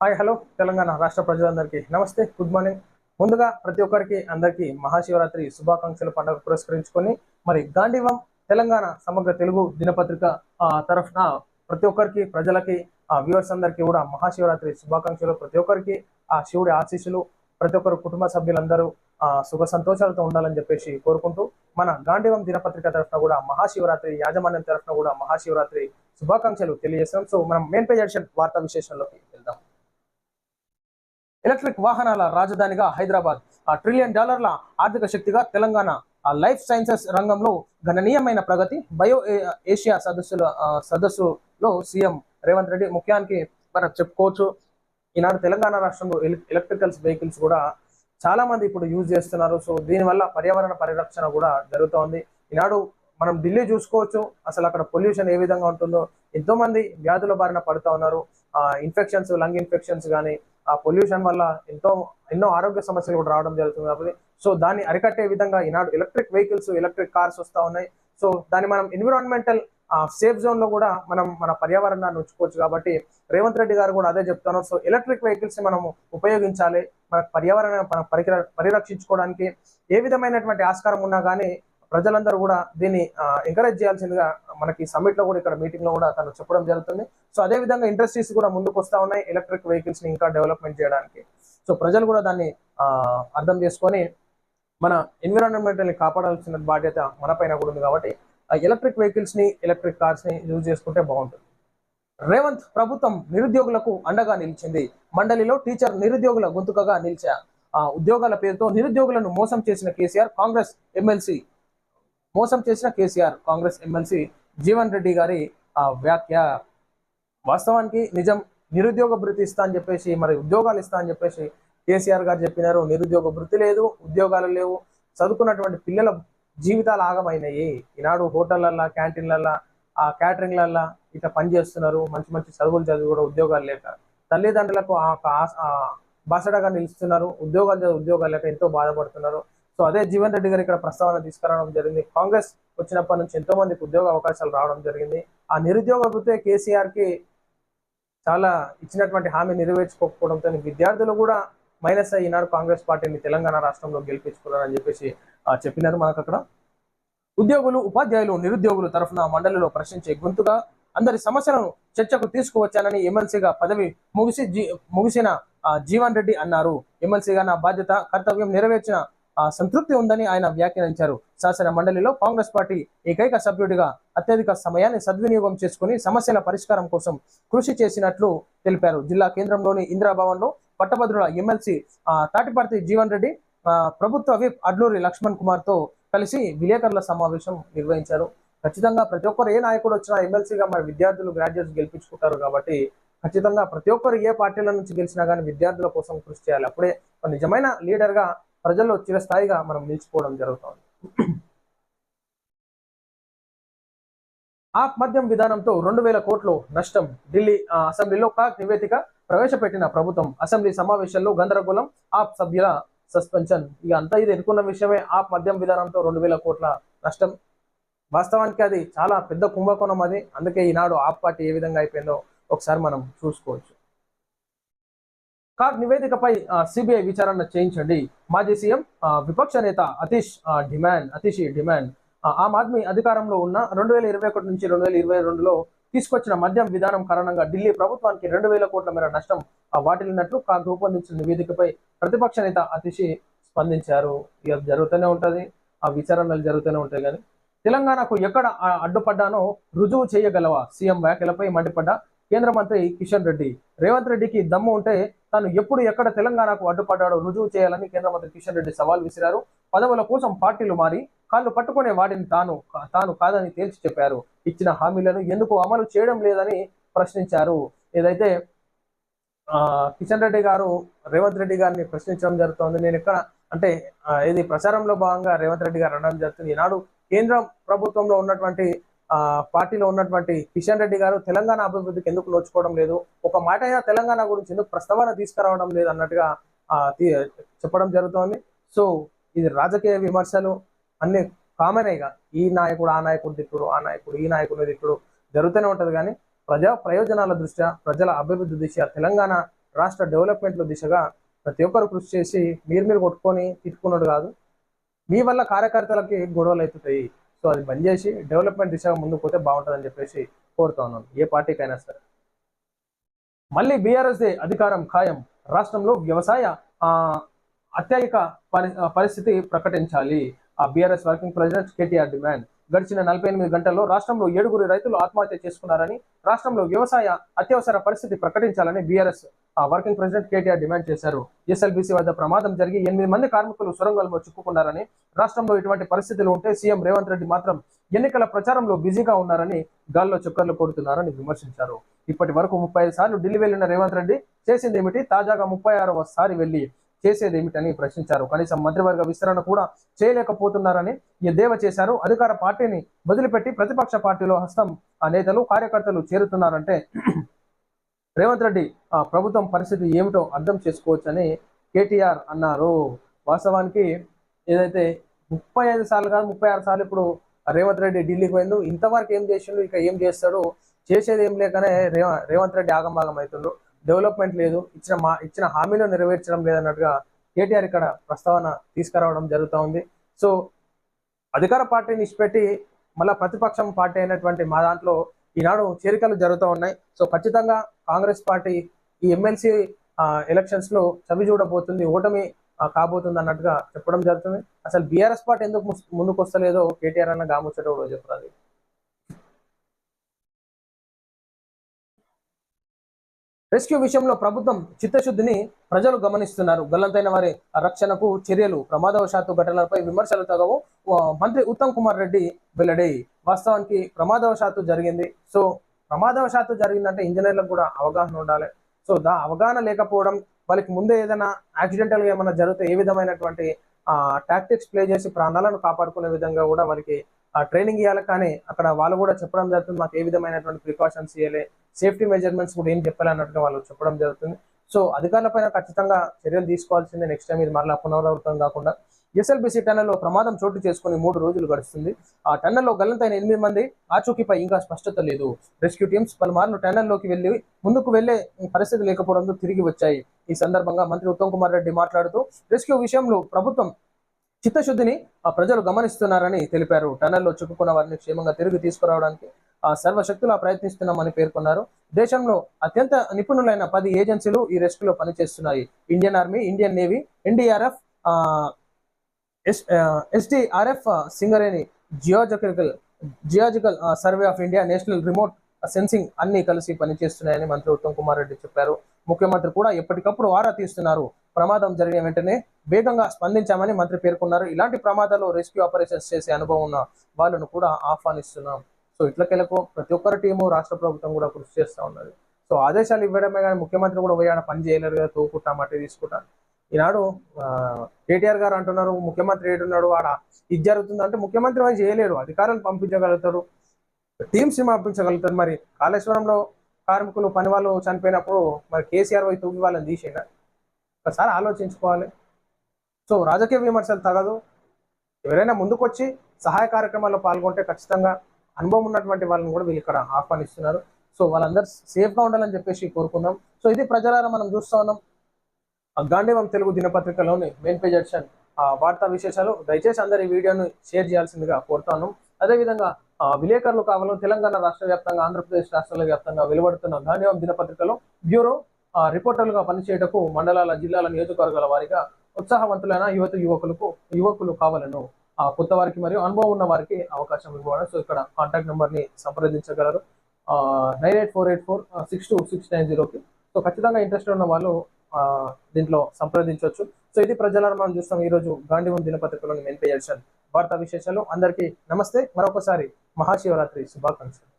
Hi hello Telangana రాష్ట్ర ప్రజలందరికీ నమస్తే గుడ్ మార్నింగ్. ముందుగా ప్రతి ఒక్కరికి అందరికీ మహాశివరాత్రి శుభాకాంక్షల పండుగ పురస్కరించుకొని మరి గాంధీవం తెలంగాణ సమగ్ర తెలుగు దినపత్రిక తరఫున ప్రతి ఒక్కరికి ప్రజలకి వ్యూవర్స్ అందరికీ కూడా మహాశివరాత్రి శుభాకాంక్షలు. ప్రతి ఒక్కరికి ఆ శివుడి ఆశీస్సులు ప్రతి ఒక్కరు కుటుంబ సభ్యులందరూ ఆ, సుఖ సంతోషాలతో ఉండాలని చెప్పేసి కోరుకుంటూ మన గాంధీవం దినపత్రిక తరఫున కూడా మహాశివరాత్రి యాజమాన్యం తరఫున కూడా మహాశివరాత్రి శుభాకాంక్షలు తెలియజేస్తున్నాం. సో మనం మెయిన్ పేజ్ ఎడిషన్ వార్తా విశేషంలోకి వెళ్దాం. ఎలక్ట్రిక్ వాహనాల రాజధానిగా హైదరాబాద్. ఆ ట్రిలియన్ డాలర్ల ఆర్థిక శక్తిగా తెలంగాణ. ఆ లైఫ్ సైన్సెస్ రంగంలో గణనీయమైన ప్రగతి. బయో ఏ- ఏషియా సదస్సుల సదస్సులో సీఎం రేవంత్ రెడ్డి ముఖ్యానికి మనం చెప్పుకోవచ్చు. ఈనాడు తెలంగాణ రాష్ట్రంలో ఎలక్ట్రికల్స్ వెహికల్స్ కూడా చాలా మంది ఇప్పుడు యూజ్ చేస్తున్నారు. సో దీనివల్ల పర్యావరణ పరిరక్షణ కూడా జరుగుతోంది. ఈనాడు మనం ఢిల్లీ చూసుకోవచ్చు. అసలు అక్కడ పొల్యూషన్ ఏ విధంగా ఉంటుందో ఎంతో మంది వ్యాధుల బారిన పడుతూ ఉన్నారు. ఇన్ఫెక్షన్స్ లంగ్ ఇన్ఫెక్షన్స్ కానీ ఆ పొల్యూషన్ వల్ల ఎంతో ఎన్నో ఆరోగ్య సమస్యలు కూడా రావడం జరుగుతుంది కాబట్టి సో దాన్ని అరికట్టే విధంగా ఈనాడు ఎలక్ట్రిక్ వెహికల్స్ ఎలక్ట్రిక్ కార్స్ వస్తూ ఉన్నాయి. సో దాన్ని మనం ఎన్విరాన్మెంటల్ సేఫ్ జోన్లో కూడా మనం మన పర్యావరణాన్ని ఉంచుకోవచ్చు కాబట్టి రేవంత్ రెడ్డి గారు కూడా అదే చెప్తున్నారు. సో ఎలక్ట్రిక్ వెహికల్స్ని మనం ఉపయోగించాలి. మన పర్యావరణ మన పరికర పరిరక్షించుకోవడానికి ఏ విధమైనటువంటి ఆస్కారం ఉన్నా కానీ ప్రజలందరూ కూడా దీన్ని ఎంకరేజ్ చేయాల్సిందిగా మనకి సమ్మిట్లో కూడా ఇక్కడ మీటింగ్లో కూడా తను చెప్పడం జరుగుతుంది. సో అదే విధంగా ఇండస్ట్రీస్ కూడా ముందుకు వస్తా ఉన్నాయి ఎలక్ట్రిక్ వెహికల్స్ని ఇంకా డెవలప్మెంట్ చేయడానికి. సో ప్రజలు కూడా దాన్ని అర్థం చేసుకొని మన ఎన్విరాన్మెంటల్ని కాపాడాల్సిన బాధ్యత మన పైన కూడా ఉంది కాబట్టి ఎలక్ట్రిక్ వెహికల్స్ని ఎలక్ట్రిక్ కార్స్ని యూజ్ చేసుకుంటే బాగుంటుంది. రేవంత్ ప్రభుత్వం నిరుద్యోగులకు అండగా నిలిచింది. మండలిలో టీచర్ నిరుద్యోగుల గొంతుకగా నిలిచా. ఆ ఉద్యోగాల పేరుతో నిరుద్యోగులను మోసం చేసిన కేసీఆర్ కాంగ్రెస్ ఎమ్మెల్సీ. మోసం చేసిన కేసీఆర్ కాంగ్రెస్ ఎమ్మెల్సీ జీవన్ రెడ్డి గారి ఆ వ్యాఖ్య. వాస్తవానికి నిజం నిరుద్యోగ భృతి ఇస్తా అని చెప్పేసి మరి ఉద్యోగాలు ఇస్తా అని చెప్పేసి కేసీఆర్ గారు చెప్పినారు. నిరుద్యోగ భృతి లేదు ఉద్యోగాలు లేవు. చదువుకున్నటువంటి పిల్లల జీవితాలు ఆగమైనాయి. ఈనాడు హోటళ్ళల్లో క్యాంటీన్లల్లో ఆ క్యాటరింగ్లల్లో ఇట్లా పని చేస్తున్నారు. మంచి మంచి చదువులు చదివి కూడా ఉద్యోగాలు లేక. తల్లిదండ్రులకు ఆ బాసడగా నిలుస్తున్నారు. ఉద్యోగాలు ఉద్యోగాలు లేక ఎంతో బాధపడుతున్నారు. సో అదే జీవన్ రెడ్డి గారు ఇక్కడ ప్రస్తావన తీసుకురావడం జరిగింది. కాంగ్రెస్ వచ్చినప్పటి నుంచి ఎంతో మందికి ఉద్యోగ అవకాశాలు రావడం జరిగింది. ఆ నిరుద్యోగ వృత్తే కేసీఆర్కి చాలా ఇచ్చినటువంటి హామీ నెరవేర్చుకోకపోవడంతో విద్యార్థులు కూడా మైనస్ అయ్యి ఈనాడు కాంగ్రెస్ పార్టీని తెలంగాణ రాష్ట్రంలో గెలిపించుకున్నారని చెప్పేసి చెప్పినారు మనకు అక్కడ. ఉద్యోగులు ఉపాధ్యాయులు నిరుద్యోగులు తరఫున మండలిలో ప్రశ్నించే గొంతుగా అందరి సమస్యలను చర్చకు తీసుకువచ్చానని ఎమ్మెల్సీగా పదవి ముగిసి జీ- ముగిసిన జీవన్ రెడ్డి అన్నారు. ఎమ్మెల్సీగా నా బాధ్యత కర్తవ్యం నెరవేర్చిన సంతృప్తి ఉందని ఆయన వ్యాఖ్యానించారు. శాసన మండలిలో కాంగ్రెస్ పార్టీ ఏకైక సభ్యుడిగా అత్యధిక సమయాన్ని సద్వినియోగం చేసుకుని సమస్యల పరిష్కారం కోసం కృషి చేసినట్లు తెలిపారు. జిల్లా కేంద్రంలోని ఇందిరాభవన్లో పట్టభద్రుల ఎమ్మెల్సీ తాటిపర్తి జీవన్ రెడ్డి ప్రభుత్వ విప్ అడ్లూరి లక్ష్మణ్ కుమార్తో కలిసి విలేకరుల సమావేశం నిర్వహించారు. ఖచ్చితంగా ప్రతి ఒక్కరు ఏ నాయకుడు వచ్చినా ఎమ్మెల్సీగా మరి విద్యార్థులు గ్రాడ్యుయేట్స్ గెలిపించుకుంటారు కాబట్టి ఖచ్చితంగా ప్రతి ఒక్కరు ఏ పార్టీల నుంచి గెలిచినా కానీ విద్యార్థుల కోసం కృషి చేయాలి. అప్పుడే నిజమైన లీడర్గా ప్రజల్లో చిరస్థాయిగా మనం నిలిచిపోవడం జరుగుతుంది. ఆప్ మద్యం విధానంతో రెండు వేల కోట్లు నష్టం ఢిల్లీ ఆ, అసెంబ్లీలో కాక్ నివేదిక ప్రవేశపెట్టిన ప్రభుత్వం అసెంబ్లీ సమావేశంలో గందరగోళం ఆప్ సభ్యుల సస్పెన్షన్. ఇక అంతా ఇది ఎదుర్కొన్న విషయమే ఆప్ మద్యం విధానంతో రెండు వేల కోట్ల నష్టం. వాస్తవానికి అది చాలా పెద్ద కుంభకోణం అది. అందుకే ఈనాడు ఆప్ పార్టీ ఏ విధంగా అయిపోయిందో ఒకసారి మనం చూసుకోవచ్చు. కాగ్ నివేదికపై సిబిఐ విచారణ చేయించండి. మాజీ సీఎం విపక్ష నేత అతీష్ డిమాండ్ అతీష్ డిమాండ్. ఆమ్ ఆద్మీ అధికారంలో ఉన్న రెండు వేల ఇరవై ఒకటి నుంచి రెండు వేల ఇరవై రెండులో తీసుకొచ్చిన మద్యం విధానం కారణంగా ఢిల్లీ ప్రభుత్వానికి రెండు వేల కోట్ల మేర నష్టం వాటిల్లినట్లు కాగ్ రూపొందించిన నివేదికపై ప్రతిపక్ష నేత అతిషి స్పందించారు. ఇక జరుగుతూనే ఉంటది. ఆ విచారణలు జరుగుతూనే ఉంటాయి కానీ. తెలంగాణకు ఎక్కడ అడ్డుపడ్డానో రుజువు చేయగలవా? సీఎం వ్యాఖ్యలపై మండిపడ్డ కేంద్ర మంత్రి కిషన్ రెడ్డి. రేవంత్ రెడ్డికి దమ్ము ఉంటే తాను ఎప్పుడు ఎక్కడ తెలంగాణకు అడ్డుపడ్డాడో రుజువు చేయాలని కేంద్ర మంత్రి కిషన్ రెడ్డి సవాల్ విసిరారు. పదవుల కోసం పార్టీలు మారి కాళ్ళు పట్టుకునే వాడిని తాను తాను కాదని తేల్చి చెప్పారు. ఇచ్చిన హామీలను ఎందుకు అమలు చేయడం లేదని ప్రశ్నించారు. ఏదైతే ఆ, కిషన్ రెడ్డి గారు రేవంత్ రెడ్డి గారిని ప్రశ్నించడం జరుగుతోంది. నేను ఇక్కడ అంటే ఇది ప్రచారంలో భాగంగా రేవంత్ రెడ్డి గారు అనడం జరుగుతుంది. ఈనాడు కేంద్ర ప్రభుత్వంలో ఉన్నటువంటి పార్టీలో ఉన్నటువంటి కిషన్ రెడ్డి గారు తెలంగాణ అభివృద్ధికి ఎందుకు నోచుకోవడం లేదు? ఒక మాట అయినా తెలంగాణ గురించి ఎందుకు ప్రస్తావన తీసుకురావడం లేదు అన్నట్టుగా చెప్పడం జరుగుతోంది. సో ఇది రాజకీయ విమర్శలు. అన్ని కామన్ ఇక. ఈ నాయకుడు ఆ నాయకుడు తిట్టుడు ఆ నాయకుడు ఈ నాయకుడు తిట్టుడు జరుగుతూనే ఉంటుంది కానీ ప్రజా ప్రయోజనాల దృష్ట్యా ప్రజల అభివృద్ధి దిశ తెలంగాణ రాష్ట్ర డెవలప్మెంట్ దిశగా ప్రతి ఒక్కరు కృషి చేసి మీరు మీరు కొట్టుకొని తిట్టుకున్నాడు కాదు. మీ వల్ల కార్యకర్తలకి గొడవలు అవుతుంటాయి. సో అది బంద్ చేసి డెవలప్మెంట్ దిశగా ముందుకు పోతే బాగుంటుందని చెప్పేసి కోరుతా ఉన్నాను ఏ పార్టీకైనా సరే. మళ్ళీ బీఆర్ఎస్ అధికారం ఖాయం. రాష్ట్రంలో వ్యవసాయ ఆ, అత్యధిక పరి పరిస్థితి ప్రకటించాలి. ఆ BRS working president KTR demand. గడిచిన నలభై ఎనిమిది గంటల్లో రాష్ట్రంలో ఏడుగురు రైతులు ఆత్మహత్య చేసుకున్నారని రాష్ట్రంలో వ్యవసాయ అత్యవసర పరిస్థితి ప్రకటించాలని BRS working president KTR demand చేశారు. ఎస్ఎల్బీసీ వద్ద ప్రమాదం జరిగి ఎనిమిది మంది కార్మికులు సొరంగంలో చిక్కుకున్నారని రాష్ట్రంలో ఇటువంటి పరిస్థితులు ఉంటే సీఎం రేవంత్ రెడ్డి మాత్రం ఎన్నికల ప్రచారంలో బిజీగా ఉన్నారని గాల్లో చక్కర్లు కొడుతున్నారని విమర్శించారు. ఇప్పటి వరకు ముప్పై ఐదు సార్లు ఢిల్లీ వెళ్ళిన రేవంత్ రెడ్డి చేసింది ఏమిటి? తాజాగా ముప్పై ఆరవ సారి వెళ్ళి చేసేది ఏమిటని ప్రశ్నించారు. కనీసం మంత్రివర్గ విస్తరణ కూడా చేయలేకపోతున్నారని ఎద్దేవా చేశారు. అధికార పార్టీని వదిలిపెట్టి ప్రతిపక్ష పార్టీలో హస్తం ఆ నేతలు కార్యకర్తలు చేరుతున్నారంటే రేవంత్ రెడ్డి ఆ ప్రభుత్వం పరిస్థితి ఏమిటో అర్థం చేసుకోవచ్చని కేటీఆర్ అన్నారు. వాస్తవానికి ఏదైతే ముప్పై ఐదు సార్లు కాదు ముప్పై ఆరు సార్లు ఇప్పుడు రేవంత్ రెడ్డి ఢిల్లీకి పోయిండు. ఇంతవరకు ఏం చేసిండు ఇక ఏం చేస్తాడు? చేసేది ఏం లేకనే రేవ రేవంత్ రెడ్డి ఆగమాగం అవుతుండ్రు డెవలప్మెంట్ లేదు ఇచ్చిన మా ఇచ్చిన హామీలో నెరవేర్చడం లేదన్నట్టుగా కేటీఆర్ ఇక్కడ ప్రస్తావన తీసుకురావడం జరుగుతూ ఉంది. సో అధికార పార్టీని ఇచ్చిపెట్టి మళ్ళీ ప్రతిపక్షం పార్టీ అయినటువంటి మా దాంట్లో ఈనాడు చేరికలు జరుగుతూ ఉన్నాయి. సో ఖచ్చితంగా కాంగ్రెస్ పార్టీ ఈ ఎమ్మెల్సీ ఎలక్షన్స్లో చవి చూడబోతుంది ఓటమి కాబోతుంది అన్నట్టుగా చెప్పడం జరుగుతుంది. అసలు బీఆర్ఎస్ పార్టీ ఎందుకు ముందుకు వస్తలేదో కేటీఆర్ అన్న గాముచ్చట చెప్తుంది రెస్క్యూ విషయంలో ప్రభుత్వం చిత్తశుద్ధిని ప్రజలు గమనిస్తున్నారు. గల్లంతైన వారి రక్షణకు చర్యలు ప్రమాదవశాత్తు ఘటనలపై విమర్శలు తగవు. మంత్రి ఉత్తమ్ కుమార్ రెడ్డి వెల్లడి వాస్తవానికి ప్రమాదవశాత్తు జరిగింది. సో ప్రమాదవశాత్తు జరిగిందంటే ఇంజనీర్లకు కూడా అవగాహన ఉండాలి. సో దా అవగాహన లేకపోవడం వాళ్ళకి ముందే ఏదైనా యాక్సిడెంటల్గా ఏమైనా జరిగితే ఏ విధమైనటువంటి టాక్టిక్స్ ప్లే చేసి ప్రాణాలను కాపాడుకునే విధంగా కూడా వాళ్ళకి ట్రైనింగ్ ఇవ్వాలి కానీ అక్కడ వాళ్ళు కూడా చెప్పడం జరుగుతుంది మాకు ఏ విధమైనటువంటి ప్రికాషన్స్ ఇవ్వలే సేఫ్టీ మెజర్మెంట్స్ కూడా ఏం చెప్పాలి అన్నట్టుగా వాళ్ళు చెప్పడం జరుగుతుంది. సో అధికారుల పైన ఖచ్చితంగా చర్యలు తీసుకోవాల్సిందే. నెక్స్ట్ టైం ఇది మరలా పునరావృతం కాకుండా ఎస్ఎల్బిసి టన్నెల్లో ప్రమాదం చోటు చేసుకుని మూడు రోజులు గడుస్తుంది. ఆ టన్నెల్లో గల్లంతైన ఎనిమిది మంది ఆచూకీపై ఇంకా స్పష్టత లేదు. రెస్క్యూ టీమ్స్ పలుమార్లు టన్నెల్లోకి వెళ్ళి ముందుకు వెళ్ళే పరిస్థితి లేకపోవడంతో తిరిగి వచ్చాయి. ఈ సందర్భంగా మంత్రి ఉత్తమ్ కుమార్ రెడ్డి మాట్లాడుతూ రెస్క్యూ విషయంలో ప్రభుత్వం చిత్తశుద్ధిని ఆ ప్రజలు గమనిస్తున్నారని తెలిపారు. టన్నెల్లో చిక్కుకున్న వారిని క్షేమంగా తిరిగి తీసుకురావడానికి ఆ సర్వశక్తులా ప్రయత్నిస్తున్నామని పేర్కొన్నారు. దేశంలో అత్యంత నిపుణులైన పది ఏజెన్సీలు ఈ రెస్క్యూలో పనిచేస్తున్నాయి. Indian Army Indian Navy NDRF SDRF Singareni Geological Geological Survey of India National Remote Sensing అన్ని కలిసి పనిచేస్తున్నాయని మంత్రి ఉత్తమ్ కుమార్ రెడ్డి చెప్పారు. ముఖ్యమంత్రి కూడా ఎప్పటికప్పుడు ఆరా తీస్తున్నారు. ప్రమాదం జరిగిన వెంటనే వేగంగా స్పందించామని మంత్రి పేర్కొన్నారు. ఇలాంటి ప్రమాదాల్లో రెస్క్యూ ఆపరేషన్స్ చేసే అనుభవం ఉన్న వాళ్ళను కూడా ఆహ్వానిస్తున్నాం. సో ఇట్లకెళ్ళకు ప్రతి ఒక్కరి టీము రాష్ట్ర ప్రభుత్వం కూడా కృషి చేస్తూ ఉన్నది. సో ఆదేశాలు ఇవ్వడమే కానీ ముఖ్యమంత్రి కూడా పోయి ఆడ పని చేయలేరు కదా తోకుంటాం మట్టి తీసుకుంటాను ఈనాడు ఆ, కేటీఆర్ గారు అంటున్నారు ముఖ్యమంత్రి ఏడున్నాడు ఆడ ఇది జరుగుతుంది అంటే ముఖ్యమంత్రి వాళ్ళు చేయలేరు. అధికారులు పంపించగలుగుతారు టీమ్స్ పంపించగలుగుతారు మరి కాళేశ్వరంలో కార్మికులు పని వాళ్ళు చనిపోయినప్పుడు మరి కేసీఆర్ పోయి తూగి వాళ్ళని తీసేయడా. ఒకసారి ఆలోచించుకోవాలి. సో రాజకీయ విమర్శలు తగదు. ఎవరైనా ముందుకొచ్చి సహాయ కార్యక్రమాల్లో పాల్గొంటే ఖచ్చితంగా అనుభవం ఉన్నటువంటి వాళ్ళని కూడా వీళ్ళు ఇక్కడ ఆహ్వానిస్తున్నారు. సో వాళ్ళందరూ సేఫ్గా ఉండాలని చెప్పేసి కోరుకున్నాం సో ఇది ప్రజలారా మనం చూస్తా ఉన్నాం. గాంధీవం తెలుగు దినపత్రికలోని మెయిన్ పేజ్ ఎడిషన్ ఆ వార్తా విశేషాలు. దయచేసి అందరు ఈ వీడియోను షేర్ చేయాల్సిందిగా కోరుతాను అదేవిధంగా విలేకరులు కావాలో తెలంగాణ రాష్ట్ర వ్యాప్తంగా ఆంధ్రప్రదేశ్ రాష్ట్రాల వ్యాప్తంగా వెలువడుతున్న గాంధీవం దినపత్రికలో బ్యూరో రిపోర్టర్లుగా పనిచేయటకు మండలాల జిల్లాల నియోజకవర్గాల వారిగా ఉత్సాహవంతులైన యువత యువకులకు యువకులు కావాలను ఆ కొత్త వారికి మరియు అనుభవం ఉన్న వారికి అవకాశం ఇవ్వడం సో ఇక్కడ కాంటాక్ట్ నెంబర్ని సంప్రదించగలరు nine eight four eight four six two six nine జీరోకి. సో ఖచ్చితంగా ఇంట్రెస్ట్ ఉన్న వాళ్ళు దీంట్లో సంప్రదించవచ్చు. సో ఇది ప్రజలను మనం చూస్తాం. ఈ రోజు గాంధీవం దినపత్రికలోని మెయిన్ పేజ్ వార్తా విశేషాలు అందరికీ నమస్తే. మరొకసారి మహాశివరాత్రి శుభాకాంక్షలు